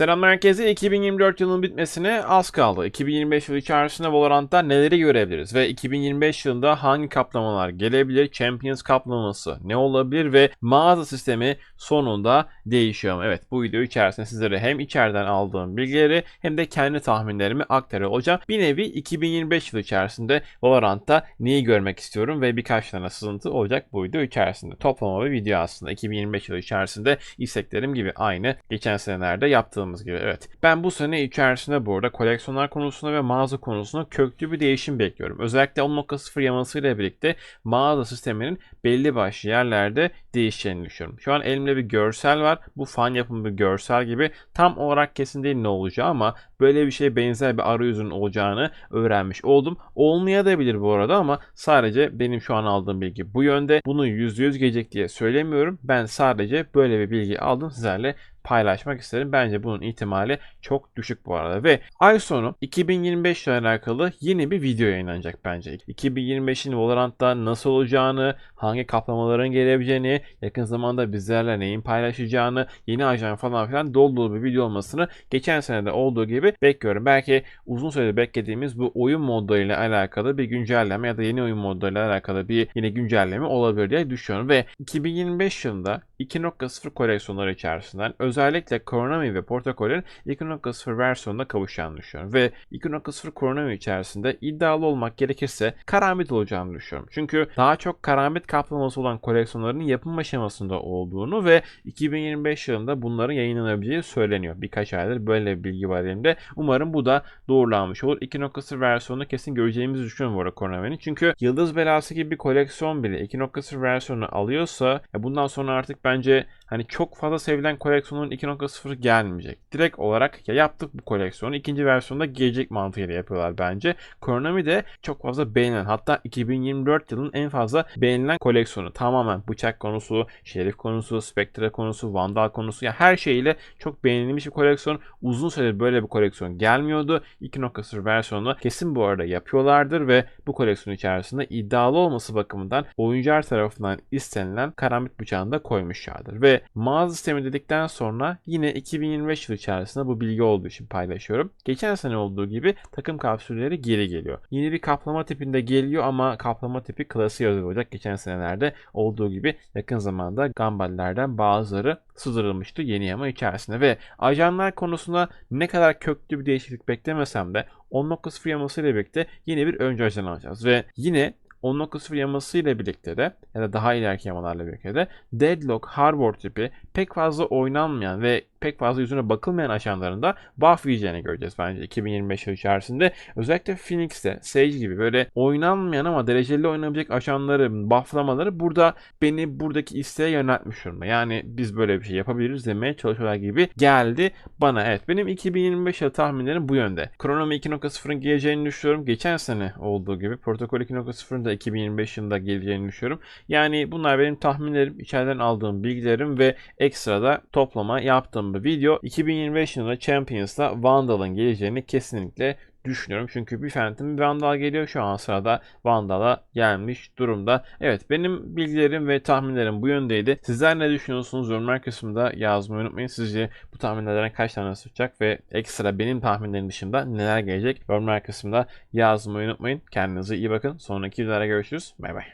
Selam herkese. 2024 yılının bitmesine az kaldı. 2025 yılı içerisinde Valorant'ta neleri görebiliriz ve 2025 yılında hangi kaplamalar gelebilir? Champions kaplaması ne olabilir ve mağaza sistemi sonunda değişiyor mu? Evet bu video içerisinde sizlere hem içeriden aldığım bilgileri hem de kendi tahminlerimi aktarıyor olacağım. Bir nevi 2025 yılı içerisinde Valorant'ta neyi görmek istiyorum ve birkaç tane sızıntı olacak bu video içerisinde. Toplama bir video aslında 2025 yılı içerisinde isteklerim gibi aynı geçen senelerde yaptığımız gibi. Evet. Ben bu sene içerisinde bu arada koleksiyonlar konusunda ve mağaza konusunda köklü bir değişim bekliyorum. Özellikle 10.0 yamasıyla birlikte mağaza sisteminin belli başlı yerlerde değişeceğini düşünüyorum. Şu an elimde bir görsel var. Bu fan yapımı bir görsel gibi. Tam olarak kesin değil ne olacağı ama böyle bir şeye benzer bir arayüzün olacağını öğrenmiş oldum. Olmayabilir bu arada ama sadece benim şu an aldığım bilgi bu yönde. Bunu %100 gelecek diye söylemiyorum. Ben sadece böyle bir bilgi aldım sizlerle paylaşmak isterim. Bence bunun ihtimali çok düşük bu arada. Ve ay sonu 2025 ile alakalı yeni bir video yayınlanacak bence. 2025'in Valorant'ta nasıl olacağını, hangi kaplamaların gelebileceğini, yakın zamanda bizlerle neyin paylaşacağını, yeni ajan falan filan dolu dolu bir video olmasını geçen senede olduğu gibi bekliyorum. Belki uzun süredir beklediğimiz bu oyun modlarıyla alakalı bir güncelleme ya da yeni oyun modlarıyla alakalı bir yine güncelleme olabilir diye düşünüyorum. Ve 2025 yılında 2.0 koleksiyonları içerisinden özellikle Konami ve Portacol'ün 2.0 versiyonuna kavuşacağını düşünüyorum. Ve 2.0 Konami içerisinde iddialı olmak gerekirse karambit olacağını düşünüyorum. Çünkü daha çok karambit kaplaması olan koleksiyonların yapım aşamasında olduğunu ve 2025 yılında bunların yayınlanabileceği söyleniyor. Birkaç aydır böyle bir bilgi var elimde. Umarım bu da doğrulanmış olur. 2.0 versiyonunu kesin göreceğimizi düşünüyorum bu arada Konami'nin. Çünkü Yıldız Belası gibi bir koleksiyon bile 2.0 versiyonu alıyorsa bundan sonra artık bence hani çok fazla sevilen koleksiyonun 2.0 gelmeyecek. Direkt olarak ya yaptık bu koleksiyonu ikinci versiyonda gelecek mantığıyla yapıyorlar bence. Konami de çok fazla beğenilen hatta 2024 yılının en fazla beğenilen koleksiyonu. Tamamen bıçak konusu, şerif konusu, spektre konusu, vandal konusu ya her şeyiyle çok beğenilmiş bir koleksiyon. Uzun süredir böyle bir koleksiyon gelmiyordu. 2.0 versiyonu kesin bu arada yapıyorlardır ve bu koleksiyon içerisinde iddialı olması bakımından oyuncular tarafından istenilen karambit bıçağını da koymuşlardır. Ve mağaza sistemi dedikten sonra yine 2025 yılı içerisinde bu bilgi olduğu için paylaşıyorum. Geçen sene olduğu gibi takım kapsülleri geri geliyor. Yeni bir kaplama tipinde geliyor ama kaplama tipi klasiğe olacak. Geçen senelerde olduğu gibi yakın zamanda Gamballerden bazıları sızdırılmıştı yeni yama içerisinde ve ajanlar konusunda ne kadar köklü bir değişiklik beklemesem de 10.0 yaması ile birlikte yeni bir öncü ajan alacağız ve yine 10.0 yaması ile birlikte de ya da daha ileriki yamalarla birlikte de Deadlock, Harbor tipi pek fazla oynanmayan ve pek fazla yüzüne bakılmayan aşamalarında buff yiyeceğini göreceğiz bence 2025 yılı içerisinde. Özellikle Phoenix'te, Sage gibi böyle oynanmayan ama dereceli oynayabilecek aşanları, bufflamaları burada beni buradaki isteğe yöneltmiş durumda. Yani biz böyle bir şey yapabiliriz demeye çalışıyorlar gibi geldi bana. Evet benim 2025 yılı tahminlerim bu yönde. Kronomi 2.0'ın geleceğini düşünüyorum. Geçen sene olduğu gibi Protokol 2.0'ın da 2025 yılında geleceğini düşünüyorum. Yani bunlar benim tahminlerim, içeriden aldığım bilgilerim ve ekstra da toplama yaptığım bir video. 2025 yılında Champions'ta Vandal'ın geleceğini kesinlikle düşünüyorum. Çünkü bir Phantom Vandal geliyor. Şu an sırada Vandal'a gelmiş durumda. Evet benim bilgilerim ve tahminlerim bu yöndeydi. Sizler ne düşünüyorsunuz? Yorumlar kısmında yazmayı unutmayın. Sizce bu tahminlerden kaç tane tutacak ve ekstra benim tahminlerim dışında neler gelecek? Yorumlar kısmında yazmayı unutmayın. Kendinize iyi bakın. Sonraki videolara görüşürüz. Bay bay.